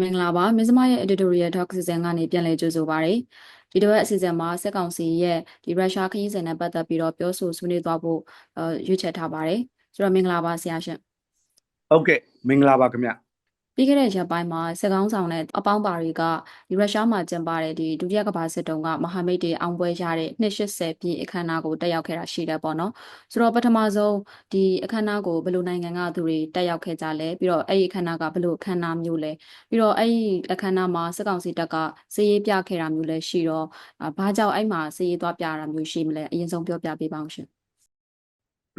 မင်္ဂလာပါမစ္စမရဲ့ editorial talk season ကနေပြန်လည်ကြိုဆိုပါရစေဒီတစ်ပတ်အစီအစဉ်မှာစက်ကောင်စီရဲ့ဒီရုရှားခရီးစဉ်နဲ့ပတ်သက်ပြီးတော့ပြောဆိုဆွေးနွေးသွားဖို့အဲရွေးချယ်ထားပါတယ်ဆိုတော့မင်္ဂလာပါဆရာရှင်ဟုတ်ကဲ့မင်္ဂလာပါခင်ဗျ ပြီးခဲ့တဲ့ရက်ပိုင်းမှာစက်ကောင်းဆောင်နဲ့အပေါင်းပါတွေကဒီရုရှားမှာကျင်းပတဲ့ဒီဒုတိယကမ္ဘာစစ်တုန်းကမဟာမိတ်တွေအောင်ပွဲရတဲ့280ပြည့်အခမ်းအနားကိုတက်ရောက်ခဲ့တာရှိတယ်ပေါ့နော်ဆိုတော့ပထမဆုံးဒီအခမ်းအနားကိုဘယ်လိုနိုင်ငံကသူတွေတက်ရောက်ခဲ့ကြလဲပြီးတော့အဲ့ဒီအခမ်းအနားကဘယ်လိုအခမ်းအနားမျိုးလဲပြီးတော့အဲ့ဒီအခမ်းအနားမှာစက်ကောင်စီတပ်ကစည်ရေးပြခဲ့တာမျိုးလဲရှိတော့အာဘာကြောင့်အဲ့မှာစည်ရေးသွားပြတာမျိုးရှိမလဲအရင်ဆုံးပြောပြပေးပါအောင်ရှင်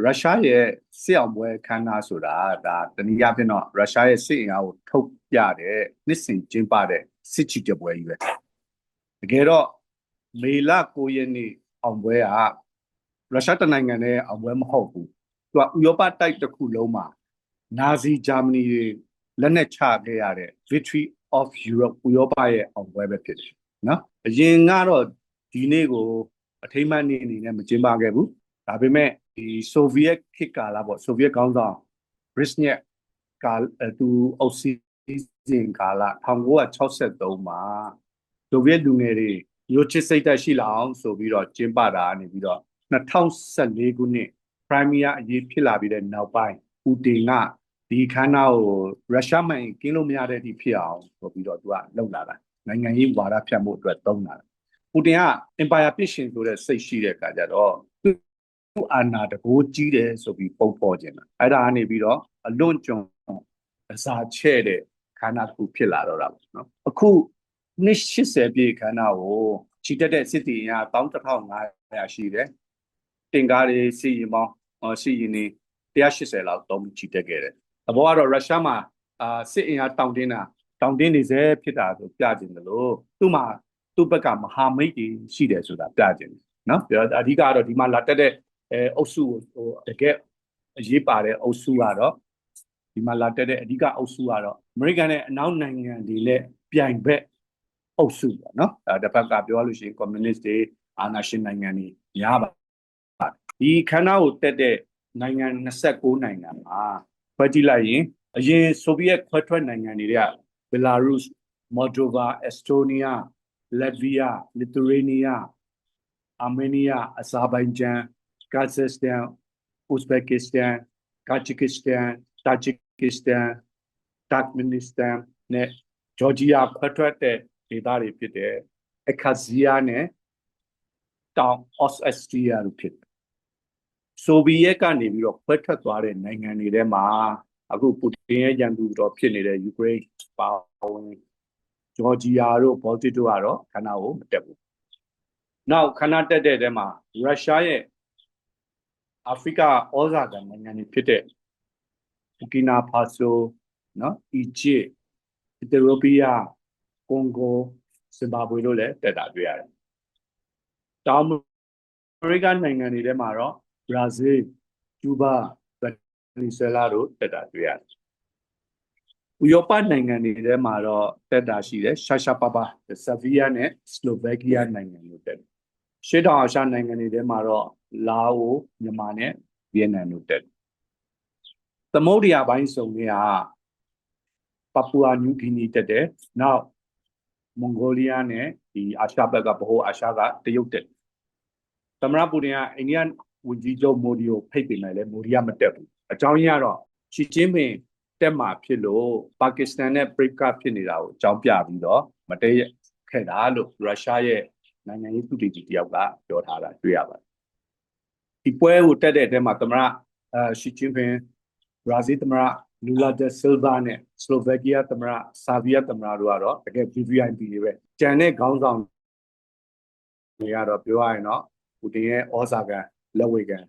ရုရှားရဲ့စစ်အောင်ပွဲခမ်းနားဆိုတာဒါတနည်းအားဖြင့်တော့ရုရှားရဲ့စစ်အင်အားကိုထုတ်ပြတဲ့နှစ်စဉ်ကျင်းပတဲ့စစ်ချီတဲ့ပွဲကြီးပဲတကယ်တော့မေလ9ရက်နေ့အောင်ပွဲကရုရှားတနိုင်ငံနဲ့အောင်ပွဲမဟုတ်ဘူးသူကဥရောပတိုက်တစ်ခုလုံးမှာနာဇီဂျာမနီတွေလက်နက်ချခဲ့ရတဲ့ Victory of Europe ဥရောပရဲ့အောင်ပွဲပဲဖြစ်တယ်နော်အရင်ကတော့ဒီနေ့ကိုအထိမ့်မှတ်နေ့အနေနဲ့မကျင်းပခဲ့ဘူးဒါပေမဲ့ ဒီဆိုဗီယက်ခေတ်ကာလပေါ့ဆိုဗီယက်ခေါင်းဆောင်ဘရစ်ညက်ကာအဲသူအုပ်စီစဉ်ကာလ1963မှာဆိုဗီယက်လူငယ်တွေရိုချစ်စိတ်တက်ရှိလာအောင်ဆိုပြီးတော့ကျင်းပတာနေပြီးတော့2014ခုနှစ်ခရိုင်းမီးယားအရေးဖြစ်လာပြီးတဲ့နောက်ပိုင်းပူတင်ကဒီခန်းနာကိုရုရှားမှန်ကင်းလို့မရတဲ့အထိဖြစ်အောင်ဆိုပြီးတော့သူကလှုပ်လာတာနိုင်ငံရေးဝါဒဖြတ်မှုအတွက်သုံးလာတာပူတင်က empire ပြစ်ရှင်ဆိုတဲ့စိတ်ရှိတဲ့အခါကျတော့သူသူ့ အာဏာတကိုးကြီးတယ်ဆိုပြီးပုံပေါ်ခြင်းလားအဲ့ဒါကနေပြီးတော့အလွန်ကျွံအစာချဲ့တဲ့ခန္ဓာတစ်ခုဖြစ်လာတော့တာပေါ့နော်အခုနှစ်80ပြည့်ခန္ဓာကိုချီတက်တဲ့စစ်တီအင်အား11500ရှိတယ်တင်ကားတွေစီရင်ပေါင်းအော်စီရင်နေ180လောက်သုံးပြီးချီတက်ခဲ့တယ်အဘောကတော့ရုရှားမှာအာစစ်အင်အားတောင်းတင်းတာတောင်းတင်းနေစေဖြစ်တာဆိုပြခြင်းတယ်လို့သူ့မှာသူ့ဘက်ကမဟာမိတ်တွေရှိတယ်ဆိုတာပြခြင်းတယ်နော်ပြောအဓိကတော့ဒီမှာလာတက်တဲ့ အဲအုပ်စုကိုဟိုတကယ်အရေးပါတဲ့အုပ်စုကတော့ဒီမှာလာတက်တဲ့အဓိကအုပ်စုကတော့အမေရိကန်နဲ့အနောက်နိုင်ငံတွေနဲ့ပြိုင်ဘက်အုပ်စုပေါ့နော်အဲတစ်ဖက်ကပြောလို့ရှိရင်ကွန်မြူနစ်တွေအာဏာရှင်နိုင်ငံတွေများပါဒီခန္ဓာကိုတက်တဲ့နိုင်ငံ29နိုင်ငံမှာဖွဲ့ကြည့်လိုက်ရင်အရင်ဆိုဗီယက်ခွဲထွက်နိုင်ငံတွေကဘယ်လာရုစ်မော်ဒိုဗာအက်စတိုးနီးယားလက်ဗီးယားလစ်သူရေးနီးယားအာမေးနီးယားအဇာဘိုင်ဂျန် Kazakhstan, Uzbekistan, Tajikistan, Tajikistan, Turkmenistan နဲ့ Georgia ဖတ်ထွက်တဲ့ဒေသတွေဖြစ်တဲ့အခါဇီယာနဲ့တောင် Ossetia တို့ဖြစ်တယ်။ဆိုဗီယက်ကနေပြီးတော့ဖွက်ထွက်သွားတဲ့နိုင်ငံတွေထဲမှာအခုပူတင်ရဲ့ရန်သူတော်ဖြစ်နေတဲ့ယူကရိန်းပါဝင်ဂျော်ဂျီယာတို့ဘော်တီတို့ကတော့ခဏကိုမတက်ဘူး။နောက်ခဏတက်တဲ့တဲမှာရုရှားရဲ့ အာဖရိကဩဇာခံနိုင်ငံတွေဖြစ်တဲ့ဘူကီနာဖာဆိုနော်အီဂျစ်အီသီယိုးပီးယားကွန်ဂိုဇင်ဘာဘွေတို့လည်းတက်တာတွေ့ရတယ်။တောင်အမေရိကနိုင်ငံတွေထဲမှာတော့ဘရာဇီးကျူးဘာဗင်နီဇွဲလားတို့တက်တာတွေ့ရတယ်။ဥရောပနိုင်ငံတွေထဲမှာတော့တက်တာရှိတယ်ရှာရှာပါပါဆာဗီးယားနဲ့စလိုဗက်ကီးယားနိုင်ငံတို့တက်တယ်။ ရှေ့တောင်အာရှနိုင်ငံတွေထဲမှာတော့လာအိုမြန်မာနဲ့ဗီယက်နမ်တို့တက်သမုဒ္ဒရာပိုင်းစုံတွေကပပူအာနျူဂီနီတက်တယ်နောက်မွန်ဂိုလီးယားနဲ့ဒီအာရှဘက်ကဗဟိုအာရှကတရုတ်တက်သမရပူတင်ကအိန္ဒိယဝန်ကြီးချုပ်မိုဒီကိုဖိတ်ပင်လိုက်လဲမိုဒီကမတက်ဘူးအကြောင်းရင်းကတော့ရှီကျင်းပင်တက်မှာဖြစ်လို့ပါကစ္စတန်နဲ့ပရိကဖြစ်နေတာကိုအကြောင်းပြပြီးတော့မတည့်ခဲ့တာလို့ရုရှားရဲ့ နိုင်ငံရေးသူတည်ကြည်တယောက်ကပြောထားတာတွေ့ရပါတယ်ဒီပွဲကိုတက်တဲ့အထဲမှာသမရအဲရှီချင်းပင်ဘရာဇီးသမရလူလာဒက်ဆီလ်ဗာနဲ့စလိုဗက်ကီးယားသမရဆာဗီယာသမရတို့ကတော့တကယ် VVIP တွေပဲကြံတဲ့ခေါင်းဆောင်တွေကတော့ပြောရရင်တော့ပူတင်ရဲ့ဩဇာကလက်ဝေကန်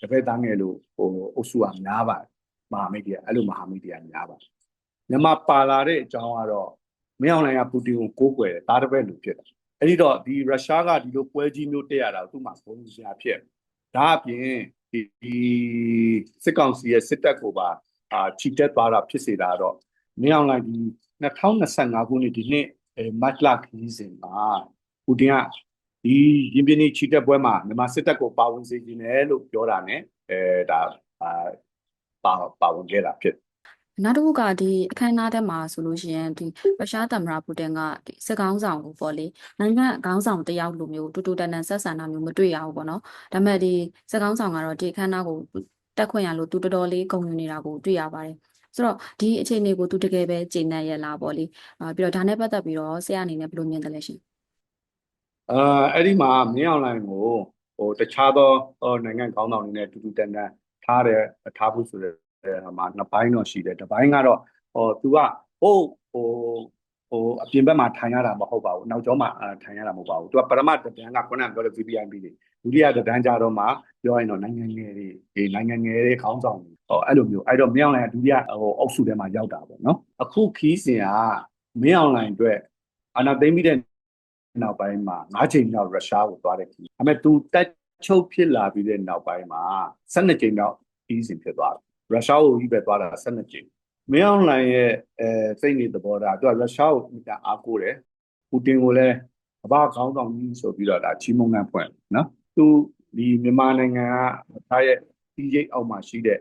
တပည့်သားငယ်လို့ဟိုအုပ်စုကများပါတယ်မဟာမိတ်တွေကအဲ့လိုမဟာမိတ်တွေကများပါတယ်မြန်မာပါလာတဲ့အကြောင်းကတော့မင်းအောင်လှိုင်ကပူတင်ကိုကိုးကွယ်တယ်ဒါတပည့်လူဖြစ်တယ် အဲ့ဒီတော့ဒီရုရှားကဒီလိုပွဲကြီးမျိုးတက်ရတာသူ့မှာဘုံစရာဖြစ်ဒါအပြင်ဒီစစ်ကောင်စီရဲ့စစ်တပ်ကိုပါအာချီတက်သွားတာဖြစ်စေတာတော့မင်းအောင်လှိုင်ဒီ2025ခုနှစ်ဒီနှစ်မတ်လခီးစဉ်မှာပူတင်ကဒီရင်ပြင်းချီတက်ပွဲမှာမြန်မာစစ်တပ်ကိုပါဝင်စေခြင်းတယ်လို့ပြောတာ ਨੇ အဲဒါအာပါပါဝင်ခဲ့တာဖြစ် နောက်တစ်ခုကဒီအခမ်းအနားထဲမှာဆိုလို့ရှိရင်ဒီရုရှားသမ္မတပူတင်ကဒီစစ်ကောင်းဆောင်ကိုပေါ့လေနိုင်ငံခေါင်းဆောင်တစ်ယောက်လိုမျိုးတူတူတန်တန်ဆက်ဆံတာမျိုးမတွေ့ရဘူးပေါ့နော်ဒါပေမဲ့ဒီစစ်ကောင်းဆောင်ကတော့ဒီအခမ်းအနားကိုတက်ခွင့်ရလို့သူတော်တော်လေးဂုဏ်ယူနေတာကိုတွေ့ရပါတယ်ဆိုတော့ဒီအခြေအနေကိုသူတကယ်ပဲကျေနပ်ရဲ့လားပေါ့လေအာပြီးတော့ဒါနဲ့ပတ်သက်ပြီးတော့ဆရာအနေနဲ့ဘယ်လိုမြင်တယ်လဲရှင်အာအဲ့ဒီမှာမင်းအောင်လှိုင်ကိုဟိုတခြားသောဟိုနိုင်ငံခေါင်းဆောင်တွေနဲ့တူတူတန်တန်ထားတယ်ထားဖို့ဆိုတဲ့ဟို မှာနှစ်ပိုင်းတော့ရှိတယ်တစ်ပိုင်းကတော့ဟိုသူကဟိုဟိုဟိုအပြင်ဘက်မှာထိုင်ရတာမဟုတ်ပါဘူးနောက်ကျောမှာအာထိုင်ရတာမဟုတ်ပါဘူးသူကပရမတ်တန်ကခုနကပြောတဲ့ VPIP တွေဒုတိယတန်းကြတော့မှပြောရင်တော့နိုင်ငံငယ်တွေဒီနိုင်ငံငယ်တွေခေါင်းဆောင်တွေဟိုအဲ့လိုမျိုးအဲ့တော့မင်းအောင်လှိုင်ကဒုတိယဟိုအုပ်စုထဲမှာရောက်တာပေါ့နော်အခုခီးစဉ်ကမင်းအောင်လှိုင်အတွက်အာနာသိမ့်ပြီးတဲ့နောက်ပိုင်းမှာ၅ချိန်မြောက်ရုရှားကိုသွားတဲ့ခီး။ဒါပေမဲ့သူတက်ချုပ်ဖြစ်လာပြီးတဲ့နောက်ပိုင်းမှာ12ချိန်မြောက်ခီးစဉ်ဖြစ်သွားတယ်။ ရုရှားကိုကြီးပဲသွားတာ12ချိန်။မင်းအောင်လှိုင်ရဲ့အဲစိတ်နေသဘောထားသူကရုရှားကိုအမြဲအားကိုးတယ်။ပူတင်ကိုလည်းအဘခေါင်းဆောင်ကြီးဆိုပြီးတော့ဒါချီးမွမ်းကန်ဖွင့်နော်။သူဒီမြန်မာနိုင်ငံကထားရဲ့ဒီရိတ်အောက်မှာရှိတဲ့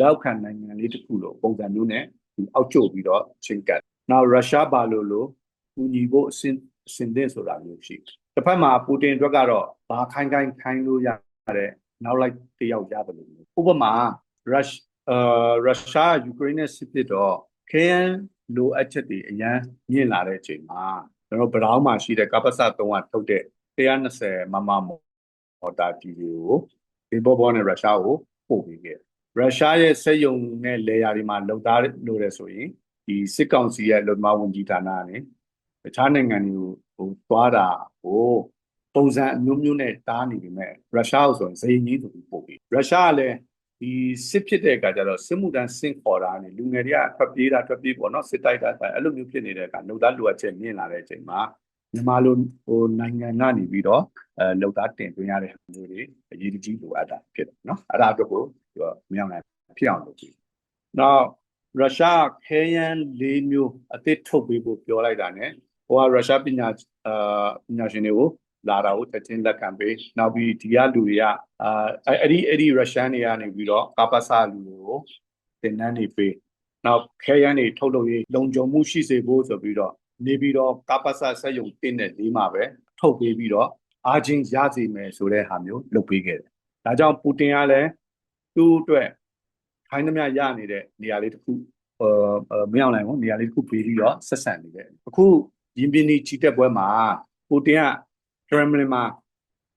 လောက်ခံနိုင်ငံလေးတစ်ခုလိုပုံစံမျိုးနဲ့သူအောက်ကျပြီးတော့ချင်းကတ်။နောက်ရုရှားပါလို့လို့ကူညီဖို့အစင်အစင်တဲ့ဆိုတာမျိုးရှိတယ်တစ်ဖက်မှာပူတင်အတွက်ကတော့ဘာခိုင်းခိုင်းခိုင်းလို့ရတဲ့နောက်လိုက်တယောက်ရတယ်လို့မျိုးဥပမာရုရှ အာရုရှားယူကရိန်းနဲ့စစ်ဖြစ်တော့ခဲယမ်းလိုအပ်ချက်တွေအရန်မြင့်လာတဲ့အချိန်မှာကျွန်တော်ဗရောင်းမှာရှိတဲ့ကပ္ပစ3ကထုတ်တဲ့120မမမော်တာကြီးတွေကိုဒီဘောဘောနဲ့ရုရှားကိုပို့ပေးခဲ့တယ်ရုရှားရဲ့စက်ယုံနဲ့လေယာတွေမှာလုံသားလို့ရဆိုရင်ဒီစစ်ကောင်စီရဲ့လုံသမားဝန်ကြီးဌာနကနေတခြားနိုင်ငံတွေကိုဟိုသွားတာဟိုပုံစံအမျိုးမျိုးနဲ့တားနေပြီမဲ့ရုရှားကိုဆိုရင်ဇိမ်ကြီးဆိုပြီးပို့ပြီးရုရှားကလည်း ဒီစစ်ဖြစ်တဲ့အခါကျတော့စစ်မှုတန်းစင့်ခေါ်တာနေလူငယ်တွေကထွက်ပြေးတာထွက်ပြေးပေါ့နော်စစ်တိုက်တာတိုက်အဲ့လိုမျိုးဖြစ်နေတဲ့အခါလုံသားလိုအပ်ချက်မြင့်လာတဲ့အချိန်မှာမြန်မာလိုဟိုနိုင်ငံကနေပြီးတော့အဲလုံသားတင်သွင်းရတဲ့မျိုးတွေအရေးကြီးလိုအပ်တာဖြစ်တယ်နော်အဲ့ဒါအတွက်ကိုသူကမြောင်းနိုင်ဖြစ်အောင်လုပ်ပြီးနောက်ရုရှားခဲယမ်း၄မျိုးအသစ်ထုတ်ပေးဖို့ပြောလိုက်တာ ਨੇ ဟိုကရုရှားပညာအာပညာရှင်တွေကို လာတာကိုတက်ချင်းလက်ခံပေးနောက်ပြီးဒီကလူတွေကအာအဲ့အဲ့ဒီအဲ့ဒီရုရှားတွေကနေပြီးတော့ကာပါစာလူတွေကိုတင်နန်းနေပေးနောက်ခဲယမ်းတွေထုတ်လုပ်ရေးလုံခြုံမှုရှိစေဖို့ဆိုပြီးတော့နေပြီးတော့ကာပါစာစက်ယုံတင်းတဲ့လေးမှာပဲထုတ်ပေးပြီးတော့အားချင်းရစီမယ်ဆိုတဲ့ဟာမျိုးလုပ်ပေးခဲ့တယ်ဒါကြောင့်ပူတင်ကလည်းသူ့အတွက်ခိုင်းသမျှရနေတဲ့နေရာလေးတစ်ခုအာမင်းအောင်လိုင်ကိုနေရာလေးတစ်ခုပေးပြီးတော့ဆက်ဆံနေတယ်အခုရင်းပြင်းဒီချီတက်ပွဲမှာပူတင်က ကရမလင်မှာ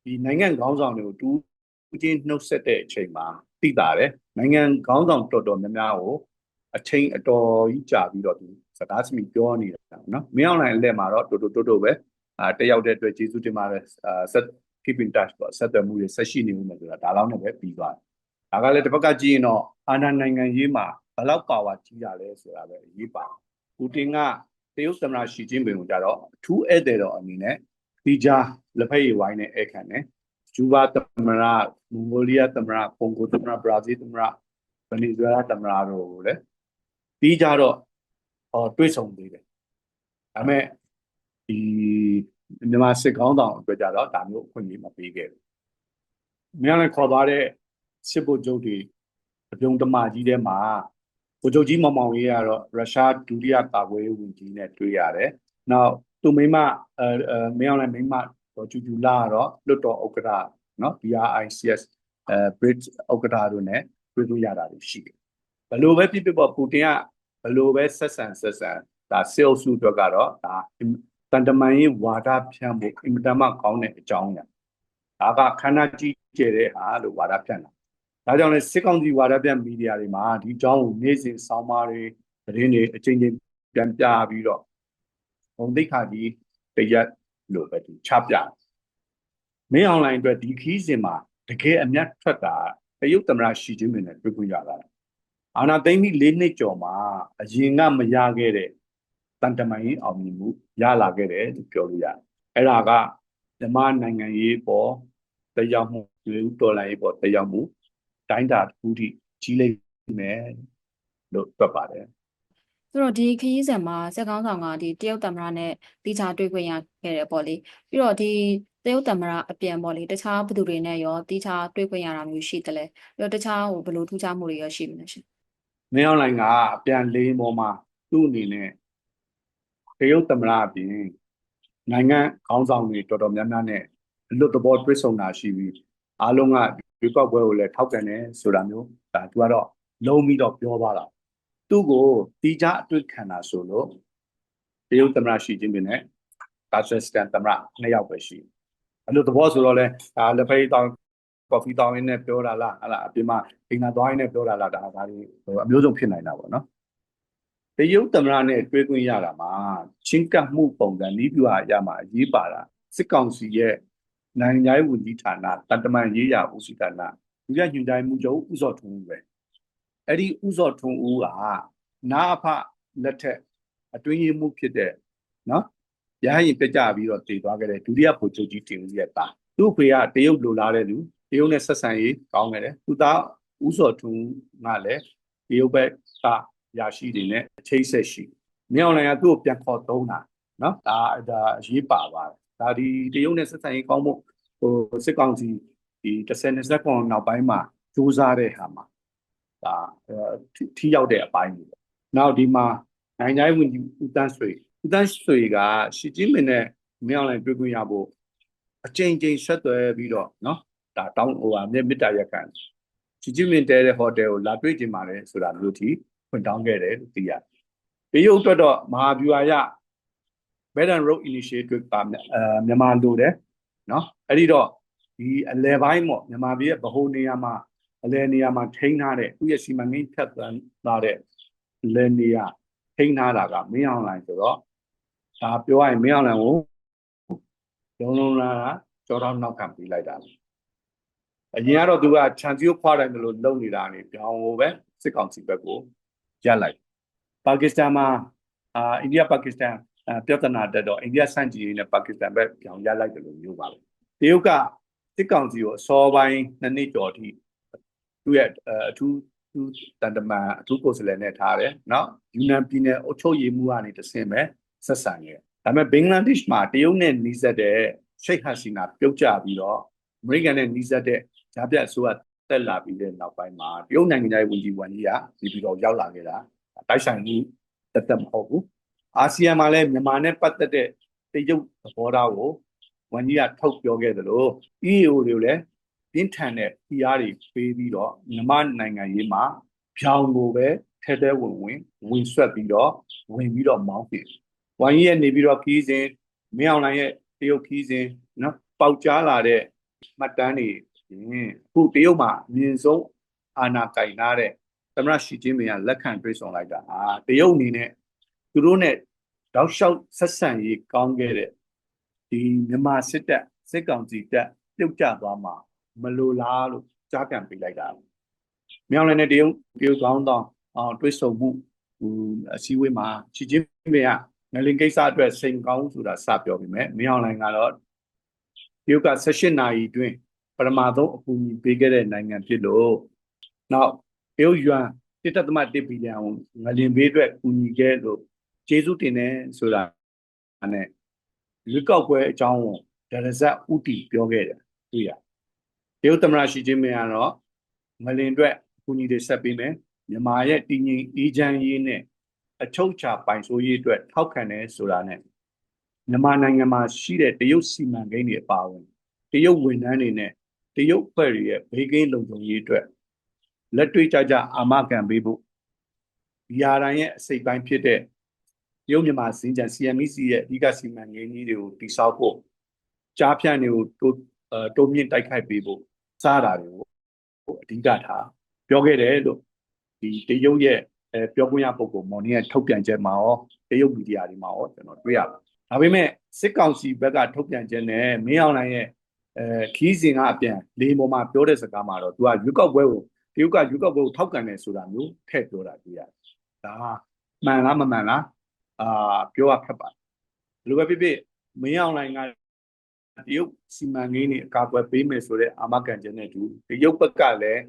ဒီနိုင်ငံခေါင်းဆောင်တွေကိုတူးချင်းနှုတ်ဆက်တဲ့အချိန်မှာသိတာတယ်နိုင်ငံခေါင်းဆောင်တော်တော်များများကိုအချိန်အတော်ကြီးကြာပြီးတော့သူစကားစမိပြောနေတာနော်မင်းအောင်နိုင်အလက်မှာတော့တူတူတူတူပဲအာတယောက်တဲ့အတွက်ကျေးဇူးတင်ပါတယ်အာဆက် keep in touch ပေါ့ဆက်သွယ်မှုတွေဆက်ရှိနေမှုမယ်ဆိုတာဒါလောက်နဲ့ပဲပြီးသွားတယ်ဒါကလည်းတစ်ဖက်ကကြည့်ရင်တော့အာဏာနိုင်ငံရေးမှာဘယ်လောက်ပါဝါကြီးတာလဲဆိုတာပဲအရေးပါပူတင်ကတရုတ်သမ္မတရှီကျင်းပင်ကိုကြတော့အထူးဧည့်သည်တော်အနေနဲ့ ဒီဂျာလက်ဖက်ရည်ဝိုင်းနဲ့ဧည့်ခံတယ်။ဂျူဘာသမ္မတမွန်ဂိုလီးယားသမ္မတကွန်ဂိုသမ္မတဘရာဇီးသမ္မတဗနီဇွဲလားသမ္မတတို့ကိုလည်းဒီကြတော့ဟောတွေ့ဆုံသေးတယ်။ဒါပေမဲ့ဒီမြန်မာစစ်ကောင်းတောင်အတွက်ကြတော့ဒါမျိုးအခွင့်အရေးမပေးခဲ့ဘူး။မြန်လည်းခေါ်သွားတဲ့စစ်ဗိုလ်ချုပ်တွေအပြုံတမကြီးထဲမှာဗိုလ်ချုပ်ကြီးမောင်မောင်ကြီးကတော့ရုရှားဒုတိယကာကွယ်ရေးဝန်ကြီးနဲ့တွေ့ရတယ်။နောက် သူမိမအဲအဲမင်းအောင်လည်းမိမတော့ကျူကျူလာကတော့လွတ်တော်ဥက္ကဋ္ဌနော် BRICS အဲ Bridge ဥက္ကဋ္ဌတို့နဲ့တွေ့လို့ရတာတွေရှိတယ်။ဘယ်လိုပဲဖြစ်ဖြစ်ပေါ့ပူတင်ကဘယ်လိုပဲဆက်ဆံဆက်ဆံဒါစစ်အုပ်စုအတွက်ကတော့ဒါတန်တမန်ရေးဝါဒဖြန့်ဖို့အင်မတန်မှကောင်းတဲ့အကြောင်းညာ။ဒါကခန္ဓာကြီးကျယ်တဲ့ဟာလို့ဝါဒဖြန့်တာ။ဒါကြောင့်လည်းစစ်ကောင်စီဝါဒပြန့်မီဒီယာတွေမှာဒီအကြောင်းကိုနေ့စဉ်စောင်းပါတွေသတင်းတွေအချိန်ချင်းပြန်ပြပြီးတော့ ဘုံသိက္ခာကြီးတရက်လို့ပဲသူချပြတယ်မင်းအွန်လိုင်းအတွက်ဒီခီးစဉ်မှာတကယ်အမျက်ထွက်တာတရုတ်သမ္မတရှီကျင်းပင်နဲ့တွေ့ခွင့်ရတာအာနာသိမ့်ပြီး၄နှစ်ကျော်မှာအရင်ကမရခဲ့တဲ့တန်တမန်ရေးအောင်မြင်မှုရလာခဲ့တယ်လို့ပြောလို့ရတယ်အဲ့ဒါကဓမ္မနိုင်ငံရေးပေါ်တရားမှုလူတော်လိုင်းရေးပေါ်တရားမှုတိုင်းတာတစ်ခုထိကြီးလိမ့်မယ်လို့တွက်ပါတယ် ဆိုတော့ဒီခရီးစဉ်မှာစက်ကောင်းဆောင်ကဒီတရုတ်သမ္မတနဲ့တိကျတွေ့ခွင့်ရခဲ့တယ်ပေါ့လေပြီးတော့ဒီတရုတ်သမ္မတအပြန်ပေါ့လေတခြားဘယ်သူတွေနဲ့ရောတိကျတွေ့ခွင့်ရတာမျိုးရှိတယ်လဲပြီးတော့တခြားဟိုဘယ်လိုထူးခြားမှုတွေရောရှိမလဲရှင်မင်းအောင်လိုင်ကအပြန်လေးပေါ်မှာသူ့အနေနဲ့တရုတ်သမ္မတအပြင်နိုင်ငံခေါင်းဆောင်တွေတော်တော်များများနဲ့အလွတ်သဘောတွေ့ဆုံတာရှိပြီးအားလုံးကဒီကောက်ပွဲကိုလည်းထောက်ကန်တယ်ဆိုတာမျိုးဒါသူကတော့လုံးပြီးတော့ပြောသွားတာ သူ့ကိုတီးခြားအတွေ့ခံတာဆိုလို့တရုတ်သမ္မတရှိချင်းပင်နဲ့ကာဆွစတန်သမ္မတနှစ်ယောက်ပဲရှိအလွတ်သဘောဆိုတော့လဲဒါလက်ဖိတ်တောင်းကော်ဖီတောင်းရင်းနဲ့ပြောတာလားဟလာအပြင်မှာအိမ်သာသွားရင်းနဲ့ပြောတာလားဒါဒါတွေဟိုအမျိုးစုံဖြစ်နိုင်တာပေါ့နော်တရုတ်သမ္မတနဲ့တွေ့ခွင့်ရတာမှာချင်းကပ်မှုပုံစံဤပြာရမှာအရေးပါတာစစ်ကောင်စီရဲ့နိုင်ငံရေးဝန်ကြီးဌာနတတမန်ရေးရာဦးစီးဌာနဒုတိယညွှန်ကြားရေးမှူးချုပ်ဦးစောထွန်းဦးပဲ အဲ့ဒီဦးစောထွန်းဦးကနာအဖလက်ထက်အတွင်းရေးမှူးဖြစ်တဲ့နော်ရဟရင်ပြကြပြီးတော့တည်သွားခဲ့တဲ့ဒုတိယဗိုလ်ချုပ်ကြီးတင်ဦးရဲ့သားသူ့အဖေကတရုတ်လိုလားတဲ့လူတရုတ်နဲ့ဆက်ဆံရေးကောင်းခဲ့တယ်သူသားဦးစောထွန်းဦးကလည်းတရုတ်ဘက်ကရရှိတွေနဲ့အချိတ်ဆက်ရှိမြောင်လိုင်ကသူ့ကိုပြန်ခေါ်သုံးတာနော်ဒါဒါအရေးပါပါတယ်ဒါဒီတရုတ်နဲ့ဆက်ဆံရေးကောင်းဖို့ဟိုစစ်ကောင်စီဒီ30 20ခုနောက်ပိုင်းမှာစူးစမ်းတဲ့ဟာမှာ ဒါထိထိရောက်တဲ့အပိုင်းတွေပေါ့နောက်ဒီမှာနိုင်ငံရေးဝန်ကြီးဦးတန်းဆွေဦးတန်းဆွေကရှီကျင်းမင်နဲ့မြောင်လိုင်တွေ့ခွင့်ရဖို့အကြိမ်ကြိမ်ဆက်သွယ်ပြီးတော့နော်ဒါတောင်းဟိုဟာမေတ္တာရက်ခံရှီကျင်းမင်တဲတဲ့ဟိုတယ်ကိုလာတွေ့ကြပါလေဆိုတာမျိုးထိဖွင့်တောင်းခဲ့တယ်လို့သိရတယ်။တရုတ်အတွက်တော့မဟာဗျူဟာရ Belt and Road Initiative ကအဲမြန်မာလိုတယ်နော်။အဲ့ဒီတော့ဒီအလဲပိုင်းပေါ့မြန်မာပြည်ရဲ့ဗဟိုနေရာမှာ အလဲနေရာမှာထိန်းထားတဲ့သူ့ရဲ့စီမံကိန်းဖြတ်သန်းလာတဲ့လဲနေရာထိန်းထားတာကမင်းအောင်လိုင်ဆိုတော့ဒါပြောရရင်မင်းအောင်လိုင်ကိုလုံးလုံးလာတာကြောတော့နောက်ခံပြီးလိုက်တာ။အရင်ကတော့သူကခြံစည်းကိုခွာတိုင်းမလို့လုံနေတာနေပြောင်းကိုပဲစစ်ကောင်စီဘက်ကိုရလိုက်ပါကစ္စတန်မှာအာအိန္ဒိယပါကစ္စတန်အာပြဿနာတက်တော့အိန္ဒိယစန့်ကျင်ရေးနဲ့ပါကစ္စတန်ဘက်ပြောင်းရလိုက်တယ်လို့မျိုးပါပဲတရုတ်ကစစ်ကောင်စီကိုအစောပိုင်းနှစ်နှစ်ကျော်ထိ သူ့ရဲ့အထူးသူတန်တမန်အထူးကိုယ်စားလှယ်နဲ့ထားတယ်နော်ယူနန်ပြည်နယ်အုပ်ချုပ်ရေးမှူးကနေတဆင့်ပဲဆက်ဆံခဲ့ဒါပေမဲ့ဘင်္ဂလားဒေ့ရှ်မှာတရုတ်နဲ့နီးစပ်တဲ့ရှိတ်ဟာစီနာပြုတ်ကျပြီးတော့အမေရိကန်နဲ့နီးစပ်တဲ့ဂျာပြတ်အစိုးရတက်လာပြီးတဲ့နောက်ပိုင်းမှာတရုတ်နိုင်ငံရဲ့ဝန်ကြီးဝန်ကြီးကဒီပြီးတော့ရောက်လာခဲ့တာတိုက်ဆိုင်မှုတက်တက်မဟုတ်ဘူးအာဆီယံမှာလည်းမြန်မာနဲ့ပတ်သက်တဲ့တရုတ်သဘောထားကိုဝန်ကြီးကထုတ်ပြောခဲ့သလို EAO တွေကိုလည်း ပြင်းထန်တဲ့ PR တွေပေးပြီးတော့မြန်မာနိုင်ငံရေးမှာဖြောင်ကိုပဲထဲထဲဝင်ဝင်ဝင်ဆွက်ပြီးတော့ဝင်ပြီးတော့မောင်းပြီဝန်ကြီးရဲ့နေပြီးတော့ခီးစဉ်မင်းအောင်လိုင်ရဲ့တရုတ်ခီးစဉ်နော်ပေါက်ကြားလာတဲ့မှတ်တမ်းတွေရင်အခုတရုတ်မှာအမြင့်ဆုံးအာဏာကင်ထားတဲ့သမရရှိချင်းမင်းကလက်ခံတွေ့ဆုံလိုက်တာအာတရုတ်အနေနဲ့သူတို့နဲ့တောက်လျှောက်ဆက်ဆံရေးကောင်းခဲ့တဲ့ဒီမြန်မာစစ်တပ်စစ်ကောင်စီတပ်ပြုတ်ကျသွားမှာ မလိုလားလို့ကြားကန်ပေးလိုက်တာမြောင်လည်းနဲ့တရုတ်တရုတ်ကောင်းတော့အောင်တွေ့ဆုံမှုဟိုအစည်းအဝေးမှာချီချင်းမင်းကငလင်ကိစ္စအတွက်စိန်ကောင်းဆိုတာစပြောပြီးမဲ့မြောင်လည်းကတော့တရုတ်က16နာရီအတွင်းပထမဆုံးအကူအညီပေးခဲ့တဲ့နိုင်ငံဖြစ်လို့နောက်တရုတ်ယွမ်1.1ဘီလီယံငလင်ဘေးအတွက်ကူညီခဲ့လို့ကျေးဇူးတင်တယ်ဆိုတာနဲ့ရွေးကောက်ပွဲအကြောင်းကိုဒရဇတ်ဥတီပြောခဲ့တယ်တွေ့ရတ ရုတ်သမ္မတရှိချင်းမင်းကတော့ငလင်အတွက်ကူညီတွေဆက်ပေးမယ်မြန်မာရဲ့တည်ငြိမ်အေးချမ်းရေးနဲ့အချုပ်ချာပိုင်ဆိုးရေးအတွက်ထောက်ခံတယ်ဆိုတာနဲ့မြန်မာနိုင်ငံမှာရှိတဲ့တရုတ်စီမံကိန်းတွေအပါအဝင်တရုတ်ဝန်ထမ်းတွေနဲ့တရုတ်ဖွဲ့တွေရဲ့ဘေးကင်းလုံခြုံရေးအတွက်လက်တွေ့ကြကြအာမခံပေးဖို့ဒီဟာတိုင်းရဲ့အစိတ်ပိုင်းဖြစ်တဲ့ရုပ်မြန်မာစင်ကြံ CMEC ရဲ့အဓိကစီမံကိန်းကြီးတွေကိုတိစောက်ဖို့ကြားဖြန့်တွေကိုတိုးအဲတိုးမြင့်တိုက်ခိုက်ပေးဖို့ စားတာတွေကိုအဓိကထားပြောခဲ့တယ်လို့ဒီတရုတ်ရဲ့အဲပြောခွင့်ရပုဂ္ဂိုလ်မော်နီရဲ့ထုတ်ပြန်ချက်မှာရောတရုတ်မီဒီယာတွေမှာရောကျွန်တော်တွေ့ရပါတယ်ဒါပေမဲ့စစ်ကောင်စီဘက်ကထုတ်ပြန်ချက်နဲ့မင်းအောင်လှိုင်ရဲ့အဲခီးစဉ်ကအပြန်လေပေါ်မှာပြောတဲ့စကားမှာတော့သူကရွေးကောက်ပွဲကိုတရုတ်ကရွေးကောက်ပွဲကိုထောက်ကန်တယ်ဆိုတာမျိုးထည့်ပြောတာတွေ့ရတယ်။ဒါမှန်လားမမှန်လားအာပြောရခက်ပါတယ်။ဘယ်လိုပဲဖြစ်ဖြစ်မင်းအောင်လိုင်က တရုတ်စီမံကိန်းတွေအကာအကွယ်ပေးမယ်ဆိုတဲ့အာမခံချက်နဲ့တူတရုတ်ဘက်ကလည်း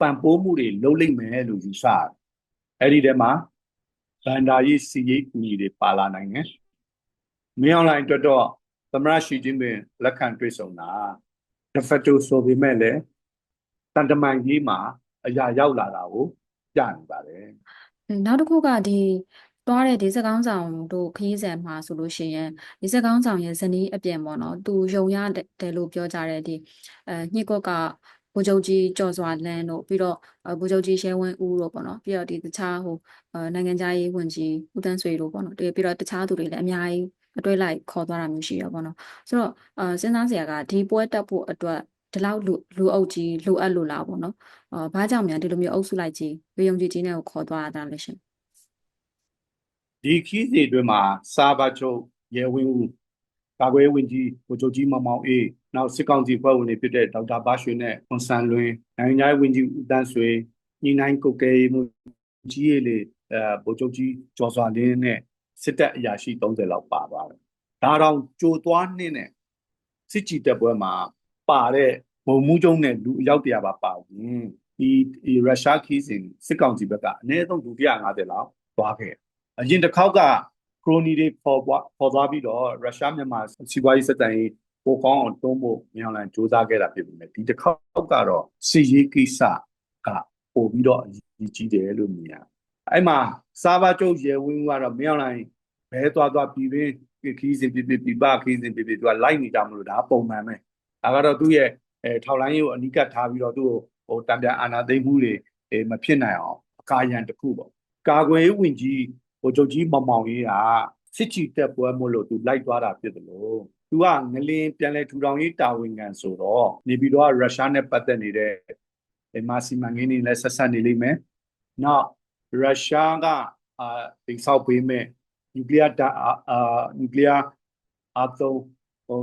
ပံ့ပိုးမှုတွေလုပ်လိမ့်မယ်လို့ယူဆတယ်။အဲ့ဒီထဲမှာဗန္ဒာရေးစီရေးကူညီတွေပါလာနိုင်တယ်။မင်းအောင်လိုင်အတွက်တော့သမရရှိချင်းပင်လက်ခံတွေ့ဆုံတာ de facto ဆိုပေမဲ့လည်းတန်တမန်ကြီးမှာအရာရောက်လာတာကိုပြနေပါတယ်နောက်တစ်ခုကဒီ သွားတဲ့ဒီစက်ကောင်းဆောင်တို့ခရီးစဉ်မှာဆိုလို့ရှိရင်ဒီစက်ကောင်းဆောင်ရဲ့ဇနီးအပြင်ပေါ့နော်သူယုံရတယ်လို့ပြောကြတဲ့ဒီအဲညှိကွက်ကဗိုလ်ချုပ်ကြီးကျော်စွာလန်းတို့ပြီးတော့ဗိုလ်ချုပ်ကြီးရှဲဝင်းဦးတို့ပေါ့နော်ပြီးတော့ဒီတခြားဟိုနိုင်ငံခြားရေးဝန်ကြီးဦးတန်းဆွေတို့ပေါ့နော်ပြီးတော့တခြားသူတွေလည်းအများကြီးအတွဲလိုက်ခေါ်သွားတာမျိုးရှိရပေါ့နော်ဆိုတော့အာစဉ်းစားစရာကဒီပွဲတက်ဖို့အတွက်ဒီလောက်လူလူအုပ်ကြီးလိုအပ်လို့လားပေါ့နော်အာဘာကြောင့်များဒီလိုမျိုးအုပ်စုလိုက်ကြီးရေယုံကြည်ကြီးနဲ့ကိုခေါ်သွားတာလဲရှင် ဒီခီးစီအတွင်းမှာစာပါချုပ်ရဲဝင်းဦးကာကွယ်ရေးဝန်ကြီးဗိုလ်ချုပ်ကြီးမောင်မောင်အေးနောက်စစ်ကောင်စီဖွဲ့ဝင်တွေဖြစ်တဲ့ဒေါက်တာဘာရွှေနဲ့ကွန်ဆန်လွင်နိုင်ငံရေးဝန်ကြီးဦးတန်းဆွေညီနိုင်ကုတ်ကဲမှုကြီးရည်လေအဲဗိုလ်ချုပ်ကြီးကျော်စွာလင်းနဲ့စစ်တပ်အရာရှိ30လောက်ပါသွားတယ်ဒါတော့ကြိုသွားနှင်းနဲ့စစ်ကြည်တပ်ပွဲမှာပါတဲ့မုံမှုကျုံနဲ့လူအယောက်တရာပါပါဝင်ဒီဒီရုရှားခီးစဉ်စစ်ကောင်စီဘက်ကအနည်းဆုံးလူ150လောက်သွားခဲ့ အရင်တစ်ခေါက်ကခရိုနီတွေပေါ်ပွားပေါ်သွားပြီးတော့ရုရှားမြန်မာစီးပွားရေးစက်တန်ရေးပိုကောင်းအောင်တွန်းဖို့မြောင်လန်စ조사ခဲ့တာဖြစ်ပေမဲ့ဒီတစ်ခေါက်ကတော့စီရေးကိစ္စကပို့ပြီးတော့အရေးကြီးတယ်လို့မြင်ရအဲ့မှာစာဘာကျုပ်ရေဝင်းကတော့မြောင်လန်ဘဲသွားသွားပြီးပြီးခီးစဉ်ပြပြပြပခီးစဉ်ပြပြသူကလိုက်နေကြမလို့ဒါပုံမှန်ပဲဒါကတော့သူ့ရဲ့အဲထောက်လိုင်းရေးကိုအနိကတ်ထားပြီးတော့သူ့ကိုဟိုတံပြန်အာနာသိမ့်မှုတွေအဲမဖြစ်နိုင်အောင်အကာရန်တစ်ခုပေါ့ကာကွယ်ရေးဝန်ကြီး ဟိုချုပ်ကြီးမောင်မောင်ရေးကစစ်ချီတက်ပွဲမို့လို့သူလိုက်သွားတာဖြစ်တယ်လို့သူကငလင်းပြန်လဲထူထောင်ရေးတာဝန်ခံဆိုတော့နေပြီးတော့ရုရှားနဲ့ပတ်သက်နေတဲ့ဒီမာစီမန်ဂင်းနေလဲဆက်ဆက်နေလိမ့်မယ်။နောက်ရုရှားကအာတိဆောက်ပေးမဲ့နျူကလ িয়ার တာအာနျူကလ িয়ার အသုံးဟို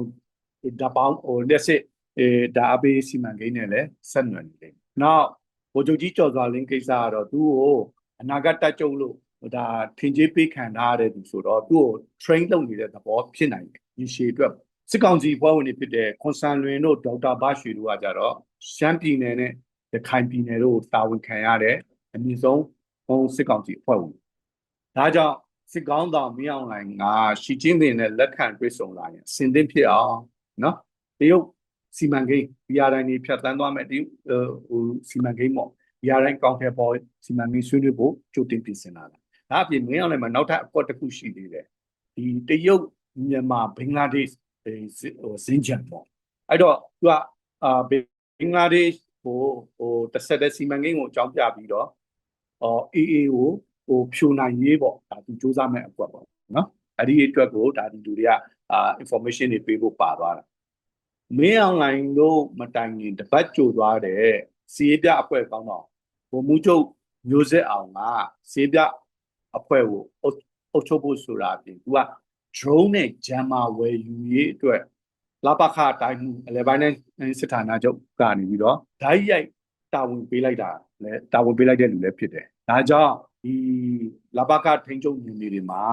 ဒါပေါင်းဟိုလက်စစ်အဲဒါအပေးစီမံကိန်းနဲ့လဲဆက်နွယ်နေတယ်။နောက်ဗိုလ်ချုပ်ကြီးကျော်စွာလင်းကိစ္စကတော့သူ့ကိုအနာဂတ်တက်ကြုံလို့ ဒါထင်ကြီးပေးခံထားရတဲ့သူဆိုတော့သူ့ကို train လုပ်နေတဲ့သဘောဖြစ်နိုင်တယ်ဒီရှည်အတွက်စစ်ကောင်စီဖွဲ့ဝင်တွေဖြစ်တဲ့ခွန်ဆန်လွင်တို့ဒေါက်တာဘရွှေတို့ကကြတော့ရှမ်းပြည်နယ်နဲ့ရခိုင်ပြည်နယ်တို့တာဝန်ခံရတဲ့အမြင့်ဆုံးဘုံစစ်ကောင်စီအဖွဲ့ဝင်ဒါကြောင့်စစ်ကောင်းဆောင်မင်းအောင်လှိုင်ကရှီကျင်းပင်နဲ့လက်ခံတွေ့ဆုံလာရင်စင်သင့်ဖြစ်အောင်နော်တရုတ်စီမံကိန်း BRI နေဖြတ်တန်းသွားမယ်တရုတ်ဟိုစီမံကိန်းပေါ့ BRI ကောင်းတဲ့ပေါ်စီမံကိန်းဆွေးနွေးဖို့ကြိုတင်ပြင်ဆင်လာတာ ဒါအပြင်မင်းအောင်လည်းမနောက်ထပ်အကွက်တစ်ခုရှိသေးတယ်ဒီတရုတ်မြန်မာဘင်္ဂလားဒေ့ရှ်ဟိုဇင်းချန်ပေါ့အဲ့တော့သူကအာဘင်္ဂလားဒေ့ရှ်ဟိုဟိုတစ်ဆက်တဲ့စီမံကိန်းကိုအကြောင်းပြပြီးတော့အော် AA ကိုဟိုဖြိုနိုင်ရေးပေါ့ဒါသူစူးစမ်းမဲ့အကွက်ပေါ့နော်အဲ့ဒီအတွက်ကိုဒါဒီလူတွေကအာ information တွေပေးဖို့ပါသွားတာမင်းအောင်လိုင်းတို့မတိုင်ခင်တပတ်ကြိုသွားတဲ့စီးပြအပွဲကောင်းတော့ဘုံမှုချုပ်မျိုးဆက်အောင်ကစီးပြ အဖွဲ့ကိုအုပ်အုပ်ချုပ်ဖို့ဆိုတာပြင်သူက drone နဲ့ jammer ဝယ်ယူရေးအတွက်လပခတိုင်းမှုအလဲပိုင်းနဲ့စစ်ဌာနချုပ်ကနေပြီးတော့ဓာတ်ရိုက်တာဝန်ပေးလိုက်တာလဲတာဝန်ပေးလိုက်တဲ့လူလည်းဖြစ်တယ်။ဒါကြောင့်ဒီလပခထိန်းချုပ်နေနေတွေမှာ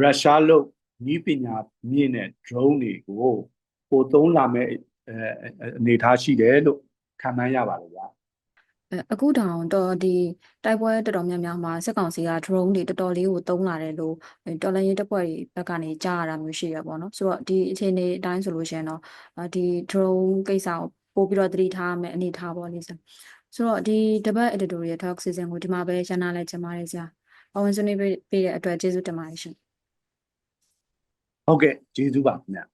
ရုရှားလို့ဤပညာမြင့်တဲ့ drone တွေကိုပိုသုံးလာမဲ့အဲအနေထားရှိတယ်လို့ခံမှန်းရပါတယ်ဗျာ။ အဲအခုတောင်တော့ဒီတိုက်ပွဲတော်တော်များများမှာစစ်ကောင်စီက drone တွေတော်တော်လေးကိုသုံးလာတယ်လို့အဲတော်လှန်ရေးတပ်ဖွဲ့တွေဘက်ကနေကြားရတာမျိုးရှိရပေါ့နော်ဆိုတော့ဒီအခြေအနေအတိုင်းဆိုလို့ရှိရင်တော့အာဒီ drone ကိစ္စကိုပို့ပြီးတော့သတိထားမယ်အနေထားပေါ့လေးစဆိုတော့ဒီတပတ် editorial talk season ကိုဒီမှာပဲရန်နာလိုက်ချင်ပါတယ်ဆရာပဝင်ဆွေးနွေးပေးပေးတဲ့အတွက်ကျေးဇူးတင်ပါတယ်ရှင်ဟုတ်ကဲ့ကျေးဇူးပါခင်ဗျာ